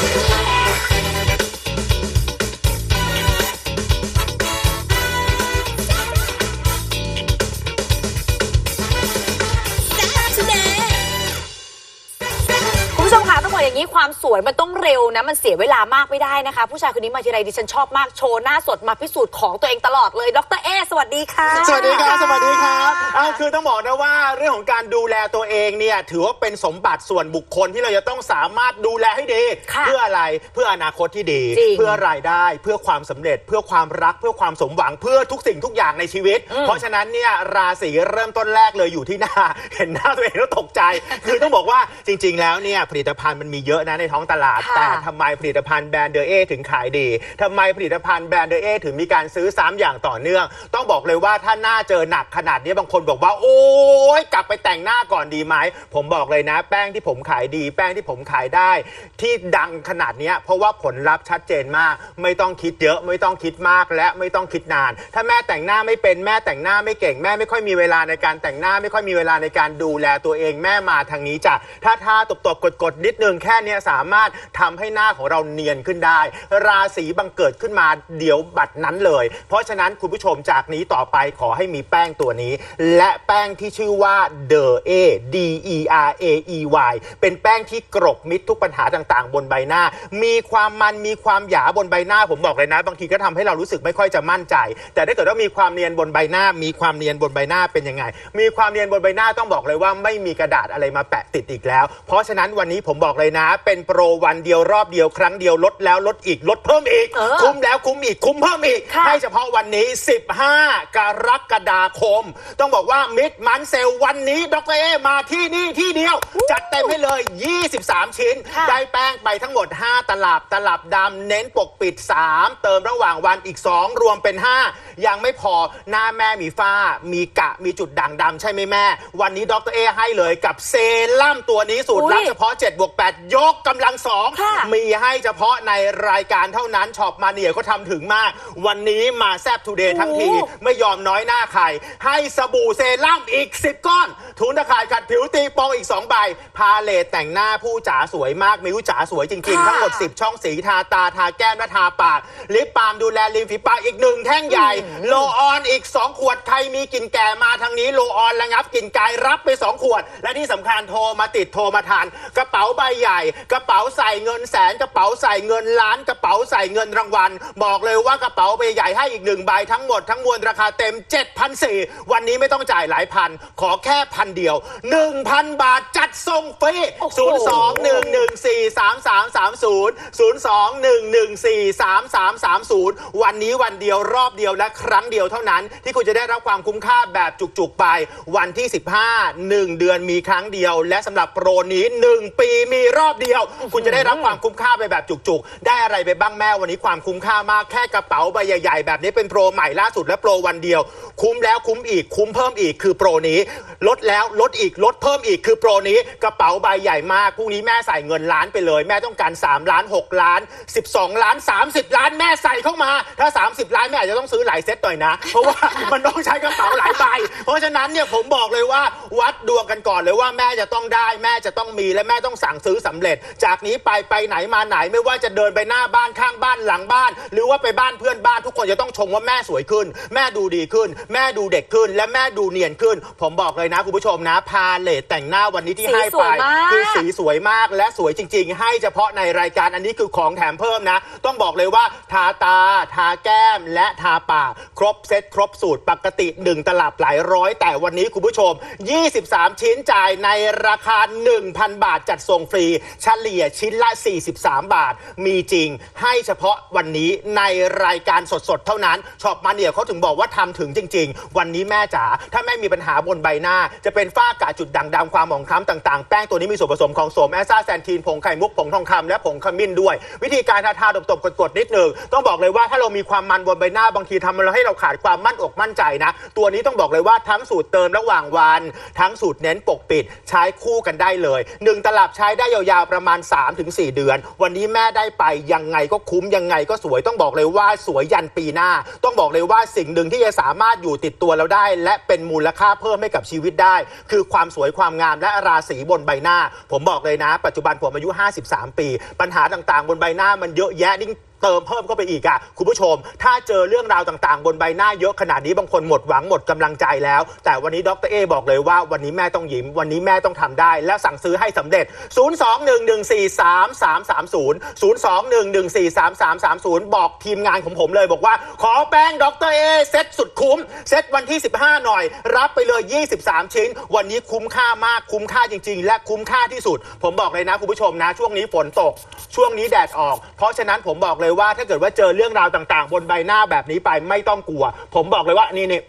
Thank you. ความสวยมันต้องเร็วนะ มันเสียเวลามากไม่ได้นะคะ ผู้ชายคนนี้มาทีไรดิฉันชอบมากโชว์หน้าสดมาพิสูจน์ของตัวเองตลอดเลยดรเอสวัสดีค่ะสวัสดีครับสวัสดีครับอ่าคือต้องบอกนะว่าเรื่องของการดูแลตัวเองเนี่ยถือว่าเป็นสมบัติส่วนบุคคลที่เราจะต้องสามารถดูแลให้ดี ค่ะเพื่ออะไรเพื่ออนาคตที่ดี จริงเพื่อรายได้เพื่อความสำเร็จ เพื่อความรักเพื่อความสมหวังเพื่อทุกสิ่งทุกอย่างในชีวิตเพราะฉะนั้นเนี่ยราศีเริ่มต้นแรกเลยอยู่ที่หน้า เห็นหน้าตัวเองแล้วตกใจ คือต้องบอกว่าจริง ๆ แล้วเนี่ยผลิตภัณฑ์มันมีเยอะนะในท้องตลาด ค่ะแต่ทำไมผลิตภัณฑ์แบรนด์เดอเอถึงขายดีทำไมผลิตภัณฑ์แบรนด์เดอเอถึงมีการซื้อซ้ำอย่างต่อเนื่อง ต้องบอกเลยว่าถ้าหน้าเจอหนักขนาดนี้บางคนบอกว่า โอ๊ยกลับไปแต่งหน้าก่อนดีไหมผมบอกเลยนะ แป้งที่ผมขายดี แป้งที่ผมขายได้ ที่ดังขนาดเนี้ยเพราะว่าผลลัพธ์ชัดเจนมาก ไม่ต้องคิดเยอะไม่ต้องคิดมากและไม่ต้องคิดนาน ถ้าแม่แต่งหน้าไม่เป็นแม่แต่งหน้าไม่เก่งแม่ไม่ค่อยมีเวลาในการแต่งหน้าไม่ค่อยมีเวลาในการดูแลตัวเองแม่มาทางนี้จ้ะถ้าทาตบตบกดกดๆนิดนึงแค่เนี้ยสามารถทำให้หน้าของเราเนียนขึ้นได้ ราศีบังเกิดขึ้นมาเดี๋ยวบัดนั้นเลย เพราะฉะนั้นคุณผู้ชมจากนี้ต่อไปขอให้มีแป้งตัวนี้ และแป้งที่ชื่อว่า The A D E R A E Y เป็นแป้งที่กรบมิดทุกปัญหาต่างๆ บนใบหน้า มีความมันมีความหยาบนใบหน้าผมบอกเลยนะ บางทีก็ทำให้เรารู้สึกไม่ค่อยจะมั่นใจ แต่ถ้าเกิดว่ามีความเนียนบนใบหน้า มีความเนียนบนใบหน้าเป็นยังไง มีความเนียนบนใบหน้าต้องบอกเลยว่าไม่มีกระดาษอะไรมาแปะติดอีกแล้ว เพราะฉะนั้นวันนี้ผมบอกเลยนะเป็นโปรวันเดียวรอบเดียวครั้งเดียวลดแล้วลดอีกลดเพิ่มอีก เออคุ้มแล้วคุ้มอีกคุ้มเพิ่มอีก ค่ะ ให้เฉพาะวันนี้ 15 กรกฎาคม ต้องบอกว่ามิดมันเซลวันนี้ดรเอมาที่นี่ที่เดียว จัดเต็มให้เลย 23 ชิ้น ค่ะ ได้แป้งไปทั้งหมด 5 ตลับตลับดำเน้นปกปิด 3 เติมระหว่างวันอีก 2 รวมเป็น 5 ยังไม่พอหน้าแม่มีฝ้า มีกะมีจุดด่างดำใช่ไหมแม่ วันนี้ดรเอให้เลยกับเซรั่มตัวนี้สูตรลับอุ๊ย เฉพาะ7บวก8ยกกำลังสองค่ะ มีให้เฉพาะในรายการเท่านั้นช็อปมาเนียก็ทำถึงมาก วันนี้มาแซบทูเดย์ทั้งทีโอ้ไม่ยอมน้อยหน้าใคร ให้สบู่เซรั่มอีก 10 ก้อน ถุงตะข่ายขัดผิวตีโปองอีก 2 ใบ พาเลตแต่งหน้าผู้จ๋าสวยมาก มิวจ๋าสวยจริง ๆ ค่ะ ทั้งหมด 10 ช่องสีทาตาทาแก้มและทาปาก ลิปบาล์มดูแลริมฝีปากอีกหนึ่งแท่งใหญ่ โลออนอีก 2 ขวดใครมีกลิ่นแก่มาทางนี้โลออนระงับกลิ่นกายรับไป 2 ขวด และที่สำคัญโทรมาติดโทรมาทาน กระเป๋าใบใหญ่กระเป๋าใส่เงินแสนกระเป๋าใส่เงินล้านกระเป๋าใส่เงินรางวัล บอกเลยว่ากระเป๋าใบใหญ่ให้อีกหนึ่งใบทั้งหมดทั้งมวลราคาเต็ม 7,400 วันนี้ไม่ต้องจ่ายหลายพัน ขอแค่พันเดียว 1,000 บาทจัดส่งฟรีโอ้โห02-114-3330 02-114-3330 วันนี้วันเดียวรอบเดียวและครั้งเดียวเท่านั้น ที่คุณจะได้รับความคุ้มค่าแบบจุกๆไป วันที่ 15 1 เดือนมีครั้งเดียว และสำหรับโปรนี้ 1 ปีมีรอบเดียวคุณจะได้รับความคุ้มค่าไปแบบจุกๆ ได้อะไรไปบ้างแม่วันนี้ความคุ้มค่ามากแค่กระเป๋าใบใหญ่ ๆ แบบนี้เป็นโปรใหม่ล่าสุดและโปรวันเดียว คุ้มแล้วคุ้มอีกคุ้มเพิ่มอีกคือโปรนี้ ลดแล้วลดอีกลดเพิ่มอีกคือโปรนี้กระเป๋าใบใหญ่มากพรุ่งนี้แม่ใส่เงินล้านไปเลย แม่ต้องการ 3 ล้าน 6 ล้าน 12 ล้าน 30 ล้านแม่ใส่เข้ามา ถ้า 30 ล้านแม่อาจจะต้องซื้อหลายเซตหน่อยนะ เพราะว่ามันต้องใช้กระเป๋าหลายใบเพราะฉะนั้นเนี่ยผมบอกเลยว่าวัดดวงกันก่อนเลยว่าแม่จะต้องได้ แม่จะต้องมีและแม่ต้องสั่งซื้อสำเร็จจากนี้ไปไปไหนมาไหนไม่ว่าจะเดินไปหน้าบ้านข้างบ้านหลังบ้าน หรือว่าไปบ้านเพื่อนบ้านทุกคนจะต้องชมว่าแม่สวยขึ้น แม่ดูดีขึ้น แม่ดูเด็กขึ้น และแม่ดูเนียนขึ้น ผมบอกเลยนะคุณผู้ชมนะ พาเลตแต่งหน้าวันนี้ที่สีให้สไปวยมากคือสีสวยมากและสวยจริง ๆ ให้เฉพาะในรายการอันนี้คือของแถมเพิ่มนะ ต้องบอกเลยว่าทาตา ทาแก้มและทาปากครบเซตครบสูตรปกติ 1 ตลับหลายร้อย แต่วันนี้คุณผู้ชม 23 ชิ้นจ่ายในราคา 1,000 บาทจัดส่งฟรีเฉลี่ยชิ้นละ 43 บาท มีจริงให้เฉพาะวันนี้ในรายการสดๆ เท่านั้นช็อปมาเนียเขาถึงบอกว่าทำถึงจริง ๆ วันนี้แม่จ๋าถ้าแม่มีปัญหาบนใบหน้า จะเป็นฝ้ากระจุดด่างดำความหมองคล้ำต่างๆ แป้งตัวนี้มีส่วนผสมของโสมแอสซาแซนทีนผงไข่มุกผงทองคำและผงขมิ้นด้วย วิธีการทาทาตบๆกดๆนิดหนึ่งต้องบอกเลยว่าถ้าเรามีความมันบนใบหน้าบางทีทำให้เราขาดความมั่นอกมั่นใจนะ ตัวนี้ต้องบอกเลยว่าทั้งสูตรเติมระหว่างวัน ทั้งสูตรเน้นปกปิดใช้คู่กันได้เลยหนึ่งตลับใช้ได้ยาวประมาณมาณ 3-4 เดือน วันนี้แม่ได้ไปยังไงก็คุ้มยังไงก็สวยต้องบอกเลยว่าสวยยันปีหน้า ต้องบอกเลยว่าสิ่งหนึ่งที่จะสามารถอยู่ติดตัวเราได้ และเป็นมูลค่าเพิ่มให้กับชีวิตได้ คือความสวยความงามและราศีบนใบหน้า ผมบอกเลยนะ ปัจจุบันผมอายุ 53 ปี ปัญหาต่างๆ บนใบหน้ามันเยอะแยะยิ่งเติมเพิ่มเข้าไปอีกอะคุณผู้ชม ถ้าเจอเรื่องราวต่างๆ บนใบหน้าเยอะขนาดนี้บางคนหมดหวังหมดกำลังใจแล้ว แต่วันนี้ดรเอบอกเลยว่าวันนี้แม่ต้องยิ้ม วันนี้แม่ต้องทำได้ และสั่งซื้อให้สำเร็จ 02-114-3330 บอกทีมงานของผมเลยบอกว่า ขอแป้งดรเอเซ็ตสุดคุ้ม เซ็ตวันที่ 15 หน่อย รับไปเลย 23 ชิ้น วันนี้คุ้มค่ามากคุ้มค่าจริง ๆ และคุ้มค่าที่สุด ผมบอกเลยนะคุณผู้ชมนะ ช่วงนี้ฝนตก ช่วงนี้แดดออก เพราะฉะนั้นผมบอกเลยว่า ถ้าเกิดว่าเจอเรื่องราวต่างๆ บนใบหน้าแบบนี้ไปไม่ต้องกลัว ผมบอกเลยว่านี่นี่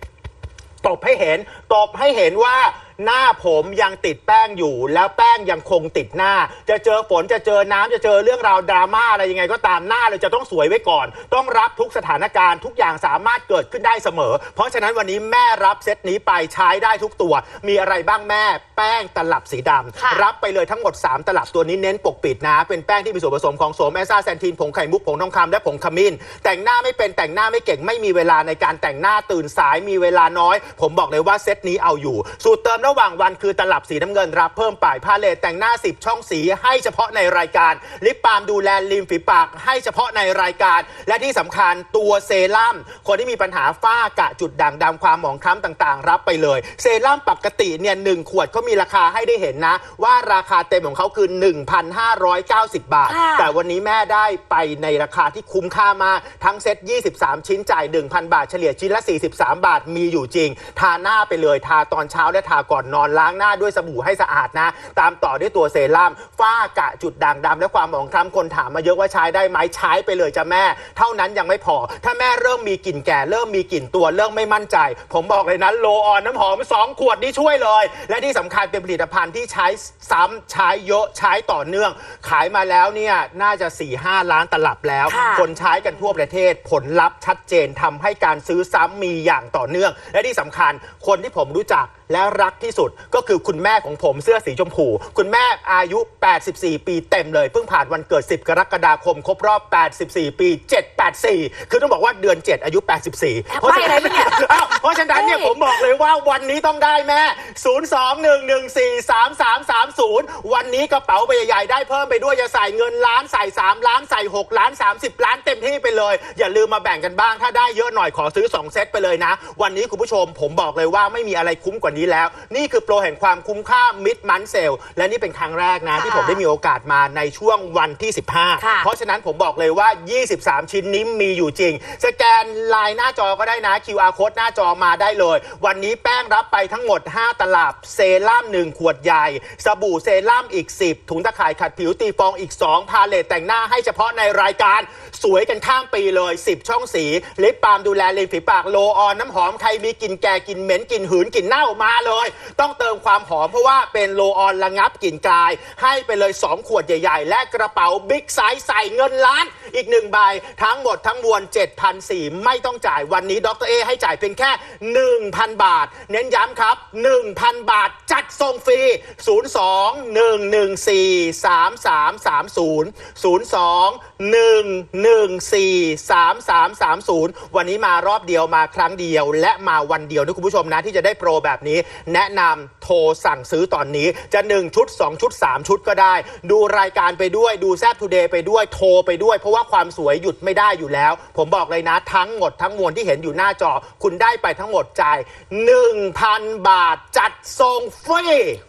ตบให้เห็นตบให้เห็นว่า หน้าผมยังติดแป้งอยู่ แล้วแป้งยังคงติดหน้า จะเจอฝนจะเจอน้ำจะเจอเรื่องราวดราม่าอะไรยังไงก็ตามหน้าเลยจะต้องสวยไว้ก่อน ต้องรับทุกสถานการณ์ทุกอย่างสามารถเกิดขึ้นได้เสมอ เพราะฉะนั้นวันนี้แม่รับเซตนี้ไปใช้ได้ทุกตัว มีอะไรบ้างแม่แป้งตลับสีดำค่ะรับไปเลยทั้งหมด 3 ตลับตัวนี้เน้นปกปิดนะ เป็นแป้งที่มีส่วนผสมของโสมแอซ่าแซนทีนผงไข่มุกผงทองคำและผงขมิ้น แต่งหน้าไม่เป็นแต่งหน้าไม่เก่งไม่มีเวลาในการแต่งหน้าตื่นสายมีเวลาน้อย ผมบอกเลยว่าเซตนี้เอาอยู่ สูตรเติมระหว่างวันคือตลับสีน้ำเงินรับเพิ่มป่ายพาเลตแต่งหน้า 10 ช่องสีให้เฉพาะในรายการ ลิปบาล์มดูแลริมฝีปากให้เฉพาะในรายการ และที่สำคัญตัวเซรั่มคนที่มีปัญหาฝ้ากระจุดด่างดำความหมองคล้ำต่างๆ รับไปเลย เซรั่มปกติเนี่ยหนึ่งขวดก็มีราคาให้ได้เห็นนะ ว่าราคาเต็มของเขาคือ 1,590 บาทค่ะแต่วันนี้แม่ได้ไปในราคาที่คุ้มค่ามากทั้งเซ็ต23 ชิ้นจ่าย 1,000 บาทเฉลี่ยชิ้นละ 43 บาทมีอยู่จริง ทาหน้าไปเลยทาตอนเช้าและทาก่อนนอนล้างหน้าด้วยสบู่ให้สะอาดนะ ตามต่อด้วยตัวเซรั่มฝ้ากระจุดด่างดำและความหมองคล้ำคนถามมาเยอะว่าใช้ได้ไหมใช้ไปเลยจ้ะแม่ เท่านั้นยังไม่พอ ถ้าแม่เริ่มมีกลิ่นแก่เริ่มมีกลิ่นตัวเริ่มไม่มั่นใจ ผมบอกเลยนะโลออนน้ำหอม 2 ขวดนี่ช่วยเลย และที่สำคัญเป็นผลิตภัณฑ์ที่ใช้ซ้ำใช้เยอะใช้ต่อเนื่อง ขายมาแล้วเนี่ยน่าจะ 4-5 ล้านตลับแล้ว ค่ะ คนใช้กันทั่วประเทศผลลัพธ์ชัดเจนทำให้การซื้อซ้ำมีอย่างต่อเนื่อง และที่สำคัญคนที่ผมรู้จัก และรักที่สุดก็คือคุณแม่ของผมเสื้อสีชมพู คุณแม่อายุ 84 ปีเต็มเลย เพิ่งผ่านวันเกิด 10 กรกฎาคม ครบรอบ 84 ปี 784 คือต้องบอกว่าเดือน 7 อายุ 84 เพราะฉะนั้นไม่อะไรเนี่ยอ้าวเพราะฉะนั้นเนี่ยเฮ้ยผมบอกเลยว่าวันนี้ต้องได้แม่ 02-114-3330 วันนี้กระเป๋าใบใหญ่ๆได้เพิ่มไปด้วยจะใส่เงินล้านใส่ 3 ล้านใส่ 6 ล้าน 30 ล้านเต็มที่ไปเลย อย่าลืมมาแบ่งกันบ้าง ถ้าได้เยอะหน่อยขอซื้อ 2 เซตไปเลยนะ วันนี้คุณผู้ชมผมบอกเลยว่าไม่มีอะไรคุ้มกว่านี้แล้ว นี่คือโปรแห่งความคุ้มค่ามิดมันเซลและนี่เป็นครั้งแรกนะ ที่ผมได้มีโอกาสมาในช่วงวันที่ 15ค่ะเพราะฉะนั้นผมบอกเลยว่า 23 ชิ้นนี้มีอยู่จริง สแกนไลน์หน้าจอก็ได้นะ QR code หน้าจอมาได้เลย วันนี้แป้งรับไปทั้งหมด 5 ตลับ เซรั่ม1ขวดใหญ่ สบู่เซรั่มอีก 10 ถุงตะข่ายขัดผิวตีฟองอีก 2 พาเลตแต่งหน้าให้เฉพาะในรายการสวยกันข้ามปีเลย 10 ช่องสีลิปบาล์มดูแลริมฝีปากโลออนน้ำหอมใครมีกลิ่นแก่กลิ่นเหม็นกลิ่นหืนกลิ่นเน่ามาเลย ต้องเติมความหอมเพราะว่าเป็นโลออนระงับกลิ่นกาย ให้ไปเลย 2 ขวดใหญ่ ๆ และกระเป๋าบิ๊กไซส์ใส่เงินล้าน อีกหนึ่งใบ ทั้งหมดทั้งมวล7,400ไม่ต้องจ่ายวันนี้ดรเอให้จ่ายเพียงแค่ 1,000 บาท เน้นย้ำครับ 1,000 บาทจัดส่งฟรี 02-114-3330 02-114-3330 วันนี้มารอบเดียวมาครั้งเดียว และมาวันเดียวนะคุณผู้ชมนะที่จะได้โปรแบบนี้แนะนำโทรสั่งซื้อตอนนี้จะ 1 ชุด 2 ชุด 3 ชุดก็ได้ ดูรายการไปด้วยดูแซ p ทูเดย์ไปด้วยโทรไปด้วย เพราะว่าความสวยหยุดไม่ได้อยู่แล้ว ผมบอกเลยนะ ทั้งหมดทั้งมวลที่เห็นอยู่หน้าจอ คุณได้ไปทั้งหมดจ่าย 1,000 บาทจัดส่งฟรี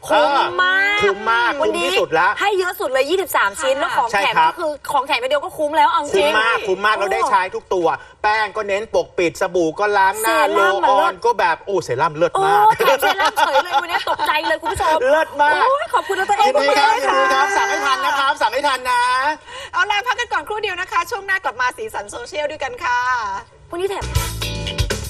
คุ้มมากเออคุ้มมากวัคุ้มที่สุดแล้ว ให้เยอะสุดเลย 23 ชิ้น แล้วของใช่แถมครับ ก็คือของแถมไปเดียวก็คุ้มแล้วเอาจคุ้ริมง มากคุ้มมากเราได้ใช้ทุกตัว แป้งก็เน้นปกปิดสบู่ก็ล้างหน้าเซโลรั่มออะเลิอศนก็แบบโอ้เซรั่มเลิศโอ้มาก แถมเซรั่มเฉยเลยวันนี้ตกใจเลยคุณผู้ชมเลิศมาก โอ้ยขอบคุณดรเอยินดีครับมากยินดีครับสั่งให้ทันนะครับ สั่งให้ทันนะ เอาล่ะพักกันก่อนครู่เดียวนะคะ ช่วงหน้ากลับมาสีสันโซเชียลด้วยกันค่ะ วันนี้แถม